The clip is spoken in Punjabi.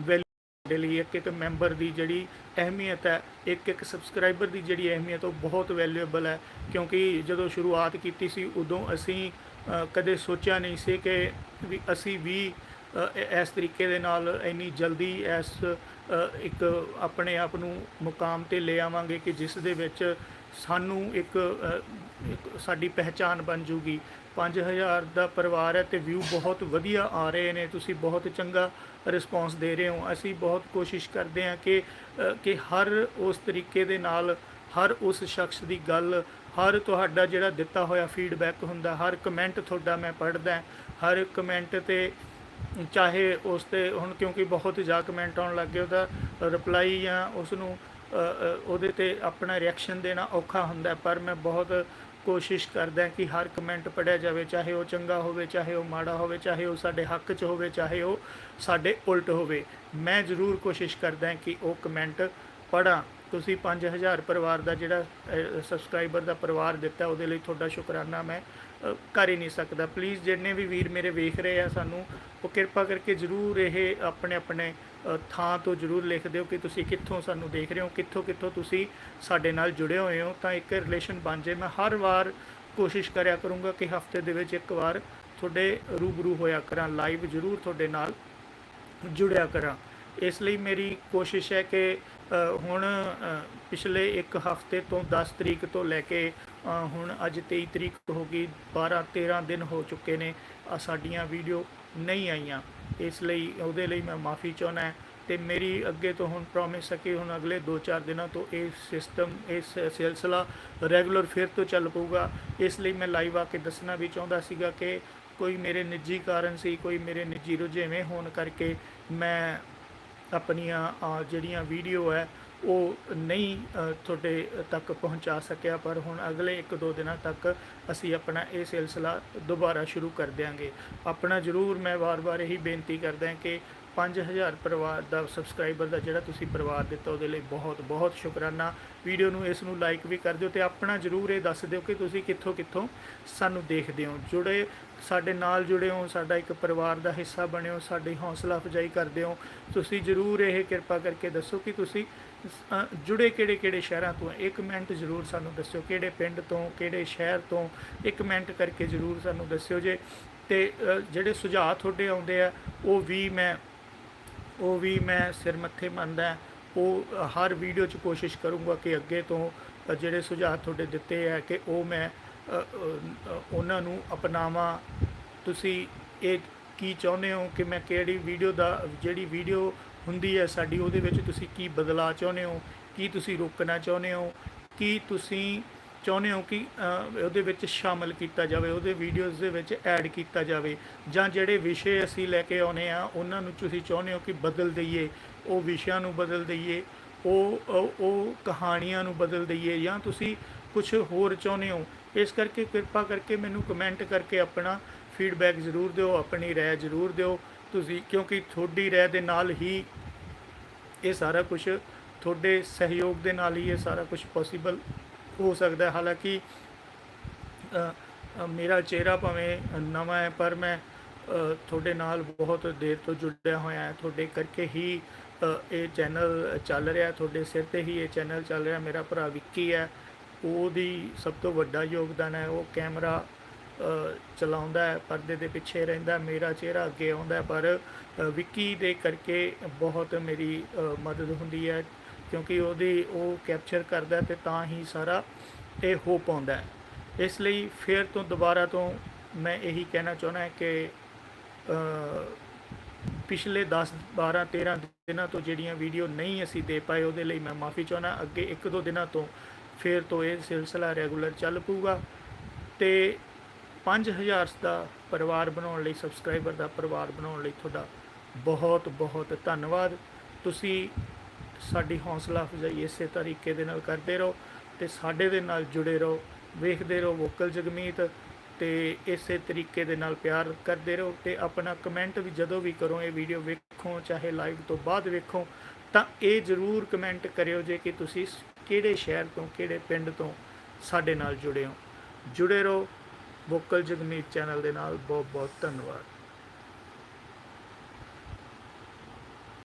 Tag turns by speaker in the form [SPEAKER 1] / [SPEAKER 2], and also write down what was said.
[SPEAKER 1] ਵੈਲਿਊ ਦੇ ਲਈ ਇੱਕ ਇੱਕ ਮੈਂਬਰ ਦੀ ਜਿਹੜੀ ਅਹਿਮੀਅਤ ਹੈ, ਇੱਕ ਇੱਕ ਸਬਸਕ੍ਰਾਈਬਰ ਦੀ ਜਿਹੜੀ ਅਹਿਮੀਅਤ, ਉਹ ਬਹੁਤ ਵੈਲਿਊਏਬਲ ਹੈ। ਕਿਉਂਕਿ ਜਦੋਂ ਸ਼ੁਰੂਆਤ ਕੀਤੀ ਸੀ, ਉਦੋਂ ਅਸੀਂ ਕਦੇ ਸੋਚਿਆ ਨਹੀਂ ਸੀ ਕਿ ਵੀ ਅਸੀਂ ਵੀ ਇਸ ਤਰੀਕੇ ਦੇ ਨਾਲ ਇੰਨੀ ਜਲਦੀ ਇਸ ਇੱਕ ਆਪਣੇ ਆਪ ਨੂੰ ਮੁਕਾਮ ਤੇ ਲੈ ਆਵਾਂਗੇ ਕਿ ਜਿਸ ਦੇ ਵਿੱਚ ਸਾਨੂੰ ਇੱਕ ਇੱਕ ਸਾਡੀ ਪਹਿਚਾਨ ਬਣ ਜੂਗੀ। 5000 ਦਾ ਪਰਿਵਾਰ ਹੈ ਤੇ ਵਿਊ ਬਹੁਤ ਵਧੀਆ ਆ ਰਹੇ ਨੇ। ਤੁਸੀਂ ਬਹੁਤ ਚੰਗਾ ਰਿਸਪੌਂਸ ਦੇ ਰਹੇ ਹੋ। ਅਸੀਂ ਬਹੁਤ ਕੋਸ਼ਿਸ਼ ਕਰਦੇ ਹਾਂ ਕਿ ਕਿ ਹਰ ਉਸ ਤਰੀਕੇ ਦੇ ਨਾਲ, ਹਰ ਉਸ ਸ਼ਖਸ ਦੀ ਗੱਲ, ਹਰ ਤੁਹਾਡਾ ਜਿਹੜਾ ਦਿੱਤਾ ਹੋਇਆ ਫੀਡਬੈਕ ਹੁੰਦਾ, ਹਰ ਕਮੈਂਟ ਤੁਹਾਡਾ ਮੈਂ ਪੜ੍ਹਦਾ ਹਰ ਕਮੈਂਟ ਤੇ ਚਾਹੇ ਉਸ ਤੇ ਹੁਣ ਕਿਉਂਕਿ ਬਹੁਤ ਜ਼ਿਆਦਾ ਕਮੈਂਟ ਆਉਣ ਲੱਗ ਗਏ, ਉਹਦਾ ਰਿਪਲਾਈ ਜਾਂ ਉਸ ਨੂੰ ਉਹਦੇ ਤੇ ਆਪਣਾ ਰਿਐਕਸ਼ਨ ਦੇਣਾ ਔਖਾ ਹੁੰਦਾ ਪਰ ਮੈਂ ਬਹੁਤ ਕੋਸ਼ਿਸ਼ ਕਰਦਾ ਕਿ ਹਰ ਕਮੈਂਟ ਪੜਿਆ ਜਾਵੇ, ਚਾਹੇ ਉਹ ਚੰਗਾ ਹੋਵੇ, ਚਾਹੇ ਉਹ ਮਾੜਾ ਹੋਵੇ, ਚਾਹੇ ਉਹ ਸਾਡੇ ਹੱਕ 'ਚ ਹੋਵੇ, ਚਾਹੇ ਉਹ ਸਾਡੇ ਉਲਟ ਹੋਵੇ। ਮੈਂ ਜ਼ਰੂਰ ਕੋਸ਼ਿਸ਼ ਕਰਦਾ ਕਿ ਉਹ ਕਮੈਂਟ ਪੜਾਂ ਤੁਸੀਂ 5000 ਪਰਿਵਾਰ ਦਾ ਜਿਹੜਾ ਸਬਸਕ੍ਰਾਈਬਰ ਦਾ ਪਰਿਵਾਰ ਦਿੱਤਾ, ਉਹਦੇ ਲਈ ਤੁਹਾਡਾ ਸ਼ੁਕਰਾਨਾ ਮੈਂ ਕਰ ਹੀ ਨਹੀਂ ਸਕਦਾ। ਪਲੀਜ਼ ਜਿੰਨੇ ਵੀ ਵੀਰ ਮੇਰੇ ਵੇਖ ਰਹੇ ਆ ਸਾਨੂੰ, ਉਹ ਕਿਰਪਾ ਕਰਕੇ ਜ਼ਰੂਰ ਇਹ ਆਪਣੇ ਆਪਣੇ ਥਾਂ ਤੋਂ ਜ਼ਰੂਰ ਲਿਖ ਦਿਓ ਕਿ ਤੁਸੀਂ ਕਿੱਥੋਂ ਸਾਨੂੰ ਦੇਖ ਰਹੇ ਹੋ, ਕਿੱਥੋਂ ਕਿੱਥੋਂ ਤੁਸੀਂ ਸਾਡੇ ਨਾਲ ਜੁੜੇ ਹੋਏ ਹੋ। ਤਾਂ ਇੱਕ ਰਿਲੇਸ਼ਨ ਬਣ ਜੇ ਮੈਂ ਹਰ ਵਾਰ ਕੋਸ਼ਿਸ਼ ਕਰਿਆ ਕਰੂੰਗਾ ਕਿ ਹਫ਼ਤੇ ਦੇ ਵਿੱਚ ਇੱਕ ਵਾਰ ਤੁਹਾਡੇ ਰੂਬਰੂ ਹੋਇਆ ਕਰਾਂ ਲਾਈਵ ਜ਼ਰੂਰ ਤੁਹਾਡੇ ਨਾਲ ਜੁੜਿਆ ਕਰਾਂ। ਇਸ ਲਈ ਮੇਰੀ ਕੋਸ਼ਿਸ਼ ਹੈ ਕਿ ਹੁਣ ਪਿਛਲੇ ਇੱਕ ਹਫ਼ਤੇ ਤੋਂ 10 ਤਰੀਕ ਤੋਂ ਲੈ ਕੇ ਹੁਣ ਅੱਜ 23 ਤਰੀਕ ਹੋ ਗਈ 12 13 ਦਿਨ ਹੋ ਚੁੱਕੇ ਨੇ ਸਾਡੀਆਂ ਵੀਡੀਓ ਨਹੀਂ ਆਈਆਂ। ਇਸ ਲਈ ਉਹਦੇ ਲਈ ਮੈਂ ਮਾਫੀ ਚਾਹੁੰਦਾ ਤੇ ਮੇਰੀ ਅੱਗੇ ਤੋਂ ਹੁਣ ਪ੍ਰੋਮਿਸ ਹੈ ਕਿ ਹੁਣ ਅਗਲੇ 2-4 ਦਿਨਾਂ ਤੋਂ ਇਹ ਸਿਸਟਮ ਇਸ ਸਿਲਸਿਲਾ ਰੈਗੂਲਰ ਫਿਰ ਤੋਂ ਚੱਲ ਪਊਗਾ। ਇਸ ਲਈ ਮੈਂ ਲਾਈਵ ਆ ਕੇ ਦੱਸਣਾ ਵੀ ਚਾਹੁੰਦਾ ਸੀਗਾ ਕਿ ਕੋਈ ਮੇਰੇ ਨਿੱਜੀ ਕਾਰਨ ਸੀ, ਕੋਈ ਮੇਰੇ ਨਿੱਜੀ ਰੁਝੇਵੇਂ ਹੋਣ ਕਰਕੇ ਮੈਂ ਆਪਣੀਆਂ ਜਿਹੜੀਆਂ ਵੀਡੀਓ ਹੈ ਉਹ ਨਹੀਂ ਤੁਹਾਡੇ ਤੱਕ ਪਹੁੰਚਾ ਸਕਿਆ, ਪਰ ਹੁਣ ਅਗਲੇ 1-2 ਦਿਨਾਂ ਤੱਕ ਅਸੀਂ ਆਪਣਾ ਇਹ ਸਿਲਸਿਲਾ ਦੁਬਾਰਾ ਸ਼ੁਰੂ ਕਰ ਦਿਆਂਗੇ। ਆਪਣਾ ਜ਼ਰੂਰ ਮੈਂ ਵਾਰ-ਵਾਰ ਇਹੀ ਬੇਨਤੀ ਕਰਦਾ ਹਾਂ ਕਿ 5000 ਪਰਿਵਾਰ ਦਾ ਸਬਸਕ੍ਰਾਈਬਰ ਦਾ ਜਿਹੜਾ ਤੁਸੀਂ ਪਰਿਵਾਰ ਦਿੱਤਾ, ਉਹਦੇ ਲਈ ਬਹੁਤ ਬਹੁਤ ਸ਼ੁਕਰਾਨਾ। ਵੀਡੀਓ ਨੂੰ ਇਸ ਨੂੰ ਲਾਈਕ ਵੀ ਕਰ ਦਿਓ ਤੇ ਆਪਣਾ ਜ਼ਰੂਰ ਇਹ ਦੱਸ ਦਿਓ ਕਿ ਤੁਸੀਂ ਕਿੱਥੋਂ ਕਿੱਥੋਂ ਸਾਨੂੰ ਦੇਖਦੇ ਹੋ। ਜੁੜੇ, ਸਾਡੇ ਨਾਲ ਜੁੜੇ ਹੋ, ਸਾਡਾ ਇੱਕ ਪਰਿਵਾਰ ਦਾ ਹਿੱਸਾ ਬਣਿਓ, ਸਾਡੀ ਹੌਸਲਾ ਅਫਜ਼ਾਈ ਕਰਦੇ ਹੋ। ਤੁਸੀਂ ਜ਼ਰੂਰ ਇਹ ਕਿਰਪਾ ਕਰਕੇ ਦੱਸੋ ਕਿ ਤੁਸੀਂ ਜੁੜੇ ਕਿਹੜੇ ਕਿਹੜੇ ਸ਼ਹਿਰਾਂ ਤੋਂ? ਹੈ। ਇੱਕ ਮਿੰਟ ਜ਼ਰੂਰ ਸਾਨੂੰ ਦੱਸਿਓ, ਕਿਹੜੇ ਪਿੰਡ ਤੋਂ, ਕਿਹੜੇ ਸ਼ਹਿਰ ਤੋਂ? ਇੱਕ ਮਿੰਟ ਕਰਕੇ ਜ਼ਰੂਰ ਸਾਨੂੰ ਦੱਸਿਓ ਜੇ। ਤੇ ਜਿਹੜੇ ਸੁਝਾਅ ਤੁਹਾਡੇ ਆਉਂਦੇ ਆ, ਉਹ ਵੀ ਮੈਂ, ਉਹ ਵੀ ਮੈਂ ਸਿਰ ਮੱਥੇ ਮੰਨਦਾ। ਉਹ ਹਰ ਵੀਡੀਓ 'ਚ ਕੋਸ਼ਿਸ਼ ਕਰੂੰਗਾ ਕਿ ਅੱਗੇ ਤੋਂ ਜਿਹੜੇ ਸੁਝਾਅ ਤੁਹਾਡੇ ਦਿੱਤੇ ਹੈ ਕਿ ਉਹ ਮੈਂ ਉਹਨਾਂ ਨੂੰ ਅਪਣਾਵਾਂ। ਤੁਸੀਂ ਇਹ ਕੀ ਚਾਹੁੰਦੇ ਹੋ, ਕਿ ਮੈਂ ਕਿਹੜੀ ਵੀਡੀਓ ਦਾ, ਜਿਹੜੀ ਵੀਡੀਓ ਹੁੰਦੀ ਹੈ ਸਾਡੀ, ਉਹਦੇ ਵਿੱਚ ਤੁਸੀਂ ਕੀ ਬਦਲਾਅ ਚਾਹੁੰਦੇ ਹੋ, ਕੀ ਤੁਸੀਂ ਰੋਕਣਾ ਚਾਹੁੰਦੇ ਹੋ, ਕੀ ਤੁਸੀਂ ਚਾਹੁੰਦੇ ਹੋ ਕਿ ਉਹਦੇ ਵਿੱਚ ਸ਼ਾਮਲ ਕੀਤਾ ਜਾਵੇ, ਉਹਦੇ ਵੀਡੀਓਜ਼ ਦੇ ਵਿੱਚ ਐਡ ਕੀਤਾ ਜਾਵੇ, ਜਾਂ ਜਿਹੜੇ ਵਿਸ਼ੇ ਅਸੀਂ ਲੈ ਕੇ ਆਉਨੇ ਆ, ਉਹਨਾਂ ਨੂੰ ਤੁਸੀਂ ਚਾਹੁੰਦੇ ਹੋ ਕਿ ਬਦਲ ਦਈਏ, ਉਹ ਵਿਸ਼ਿਆਂ ਨੂੰ ਬਦਲ ਦਈਏ, ਉਹ, ਉਹ- ਉਹ ਕਹਾਣੀਆਂ ਨੂੰ ਬਦਲ ਦਈਏ, ਜਾਂ ਤੁਸੀਂ ਕੁਝ ਹੋਰ ਚਾਹੁੰਦੇ ਹੋ, ਇਸ ਕਰਕੇ ਕਿਰਪਾ ਕਰਕੇ ਮੈਨੂੰ ਕਮੈਂਟ ਕਰਕੇ ਆਪਣਾ ਫੀਡਬੈਕ ਜ਼ਰੂਰ ਦਿਓ, ਆਪਣੀ ਰਾਏ ਜ਼ਰੂਰ ਦਿਓ। ਤੁਸੀਂ, ਕਿਉਂਕਿ ਤੁਹਾਡੀ ਰਾਏ ਦੇ ਨਾਲ ਹੀ ਇਹ ਸਾਰਾ ਕੁਝ ਤੁਹਾਡੇ ਸਹਿਯੋਗ ਦੇ ਨਾਲ ਹੀ ਇਹ ਸਾਰਾ ਕੁਝ ਪੋਸੀਬਲ ਹੋ ਸਕਦਾ ਹੈ। ਹਾਲਾਂਕਿ ਮੇਰਾ ਚਿਹਰਾ ਭਾਵੇਂ ਨਵਾਂ ਹੈ, ਪਰ ਮੈਂ ਤੁਹਾਡੇ ਨਾਲ ਬਹੁਤ ਦੇਰ ਤੋਂ ਜੁੜਿਆ ਹੋਇਆ ਹਾਂ। ਤੁਹਾਡੇ ਕਰਕੇ ਹੀ ਇਹ ਚੈਨਲ ਚੱਲ ਰਿਹਾ, ਤੁਹਾਡੇ ਸਿਰ ਤੇ ਹੀ ਇਹ ਚੈਨਲ ਚੱਲ ਰਿਹਾ। ਮੇਰਾ ਭਰਾ ਵਿੱਕੀ ਹੈ, ਉਹਦੀ ਸਭ ਤੋਂ ਵੱਡਾ ਯੋਗਦਾਨ ਹੈ, ਉਹ ਕੈਮਰਾ ਚਲਾਉਂਦਾ ਹੈ, ਪਰਦੇ ਦੇ ਪਿੱਛੇ ਰਹਿੰਦਾ ਮੇਰਾ ਚਿਹਰਾ ਅੱਗੇ ਆਉਂਦਾ ਪਰ ਵਿੱਕੀ ਦੇ ਕਰਕੇ ਬਹੁਤ ਮੇਰੀ ਮਦਦ ਹੁੰਦੀ ਹੈ, ਕਿਉਂਕਿ ਉਹਦੀ, ਉਹ ਕੈਪਚਰ ਕਰਦਾ ਹੈ ਤੇ ਤਾਂ ਹੀ ਸਾਰਾ ਇਹ ਹੋ। ਪਾਉਂਦਾ ਇਸ ਲਈ ਫਿਰ ਤੋਂ ਦੁਬਾਰਾ ਤੋਂ ਮੈਂ ਇਹੀ ਕਹਿਣਾ ਚਾਹੁੰਦਾ ਕਿ ਪਿਛਲੇ 10 12 13 ਦਿਨਾਂ ਤੋਂ ਜਿਹੜੀਆਂ ਵੀਡੀਓ ਨਹੀਂ ਅਸੀਂ ਦੇ ਪਾਏ, ਉਹਦੇ ਲਈ ਮੈਂ ਮਾਫੀ ਚਾਹੁੰਦਾ ਅੱਗੇ ਇੱਕ ਦੋ ਦਿਨਾਂ ਤੋਂ ਫਿਰ ਤੋਂ ਇਹ ਸਿਲਸਿਲਾ ਰੈਗੂਲਰ ਚੱਲ ਪਊਗਾ ਤੇ 5000 ਦਾ ਪਰਿਵਾਰ ਬਣਾਉਣ ਲਈ ਸਬਸਕ੍ਰਾਈਬਰ ਦਾ ਪਰਿਵਾਰ ਬਣਾਉਣ ਲਈ ਤੁਹਾਡਾ ਬਹੁਤ ਬਹੁਤ ਧੰਨਵਾਦ। ਤੁਸੀਂ ਸਾਡੀ ਹੌਸਲਾ ਅਫਜ਼ਾਈ ਇਸੇ ਤਰੀਕੇ ਦੇ ਨਾਲ ਕਰਦੇ ਰਹੋ ਤੇ ਸਾਡੇ ਦੇ ਨਾਲ ਜੁੜੇ ਰਹੋ, ਵੇਖਦੇ ਰਹੋ ਵੋਕਲ ਜਗਮੀਤ ਤੇ ਇਸੇ ਤਰੀਕੇ ਦੇ ਨਾਲ ਪਿਆਰ ਕਰਦੇ ਰਹੋ ਤੇ ਆਪਣਾ ਕਮੈਂਟ ਵੀ ਜਦੋਂ ਵੀ ਕਰੋ, ਇਹ ਵੀਡੀਓ ਵੇਖੋ, ਚਾਹੇ ਲਾਈਵ ਤੋਂ ਬਾਅਦ ਵੇਖੋ, ਤਾਂ ਇਹ ਜ਼ਰੂਰ ਕਮੈਂਟ ਕਰਿਓ ਜੇ ਕਿ ਤੁਸੀਂ ਕਿਹੜੇ ਸ਼ਹਿਰ ਤੋਂ, ਕਿਹੜੇ ਪਿੰਡ ਤੋਂ ਸਾਡੇ ਨਾਲ ਜੁੜੇ ਹੋ। ਜੁੜੇ ਰਹੋ ਵੋਕਲ ਜਗਮੀਤ ਚੈਨਲ ਦੇ ਨਾਲ ਬਹੁਤ ਬਹੁਤ ਧੰਨਵਾਦ।